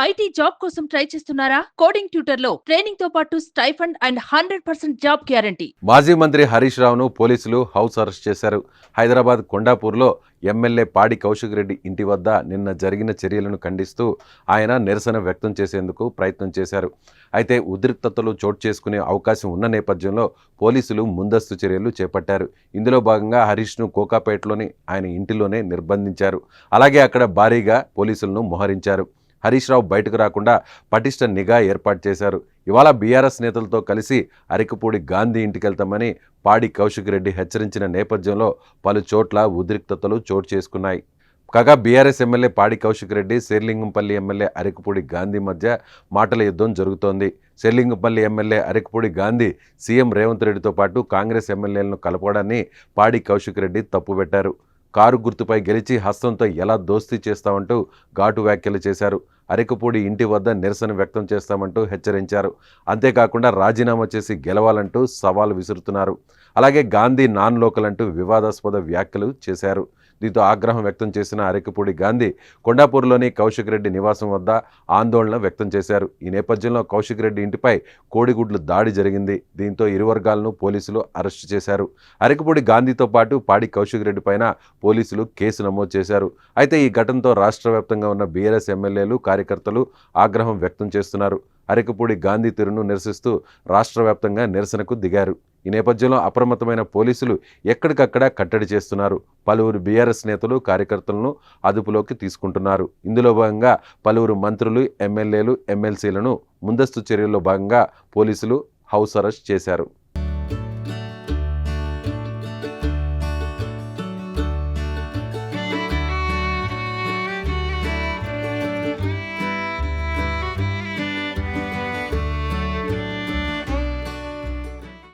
IT job కోసం try చేస్తున్నారా? Coding ట్యూటర్లో ట్రైనింగ్తో పాటు stipend and hundred percent job guarantee. మాజీ మంత్రి హరీష్ రావును పోలీసులు హౌస్ అరెస్ట్ చేశారు. హైదరాబాద్ కొండాపూర్లో ఎమ్మెల్యే పాడి కౌశిక్ రెడ్డి ఇంటి వద్ద నిన్న జరిగిన చర్యలను ఖండిస్తూ ఆయన నిరసన వ్యక్తం చేసేందుకు ప్రయత్నం చేశారు. అయితే ఉద్రిక్తతలు చోటు చేసుకునే అవకాశం ఉన్న నేపథ్యంలో పోలీసులు ముందస్తు చర్యలు చేపట్టారు. ఇందులో భాగంగా హరీష్ను కోకాపేటలోని ఆయన ఇంటిలోనే నిర్బంధించారు. అలాగే అక్కడ భారీగా పోలీసులను మోహరించారు. హరీష్ రావు బయటకు రాకుండా పటిష్ట నిఘా ఏర్పాటు చేశారు. ఇవాళ బీఆర్ఎస్ నేతలతో కలిసి అరికపూడి గాంధీ ఇంటికి వెళ్తామని పాడి కౌశిక్ రెడ్డి హెచ్చరించిన నేపథ్యంలో పలు చోట్ల ఉద్రిక్తతలు చోటు చేసుకున్నాయి. కాగా BRS MLA Padi Kaushik Reddy Serilingampally MLA Arikapudi Gandhi మధ్య మాటల యుద్ధం జరుగుతోంది. శేర్లింగంపల్లి ఎమ్మెల్యే అరికపూడి గాంధీ సీఎం రేవంత్ రెడ్డితో పాటు కాంగ్రెస్ ఎమ్మెల్యేలను కలపడాన్ని పాడి కౌశిక్ రెడ్డి తప్పుపెట్టారు కారు గుర్తుపై గెలిచి హస్తంతో ఎలా దోస్తీ చేస్తామంటూ ఘాటు వ్యాఖ్యలు చేశారు. అరికపూడి ఇంటి వద్ద నిరసన వ్యక్తం చేస్తామంటూ హెచ్చరించారు. అంతేకాకుండా రాజీనామా చేసి గెలవాలంటూ సవాల్ విసురుతున్నారు. అలాగే గాంధీ నాన్ లోకల్ అంటూ వివాదాస్పద వ్యాఖ్యలు చేశారు. దీంతో ఆగ్రహం వ్యక్తం చేసిన అరెకపూడి గాంధీ కొండాపూర్లోని కౌశిక్ రెడ్డి నివాసం వద్ద ఆందోళన వ్యక్తం చేశారు. ఈ నేపథ్యంలో కౌశిక్ రెడ్డి ఇంటిపై కోడిగుడ్లు దాడి జరిగింది. దీంతో ఇరు వర్గాలను పోలీసులు అరెస్టు చేశారు. అరెకపూడి గాంధీతో పాటు పాడి కౌశిక్ రెడ్డి పైన పోలీసులు కేసు నమోదు చేశారు. అయితే ఈ ఘటనతో రాష్ట్ర వ్యాప్తంగా ఉన్న బీఆర్ఎస్ ఎమ్మెల్యేలు కార్యకర్తలు ఆగ్రహం వ్యక్తం చేస్తున్నారు. అరెకపూడి గాంధీ తీరును నిరసిస్తూ రాష్ట్ర వ్యాప్తంగా నిరసనకు దిగారు. ఈ నేపథ్యంలో అప్రమత్తమైన పోలీసులు ఎక్కడికక్కడ కట్టడి చేస్తున్నారు. పలువురు బీఆర్ఎస్ నేతలు కార్యకర్తలను అదుపులోకి తీసుకుంటున్నారు. ఇందులో భాగంగా పలువురు మంత్రులు ఎమ్మెల్యేలు ఎమ్మెల్సీలను ముందస్తు చర్యల్లో భాగంగా పోలీసులు హౌస్ అరెస్ట్ చేశారు.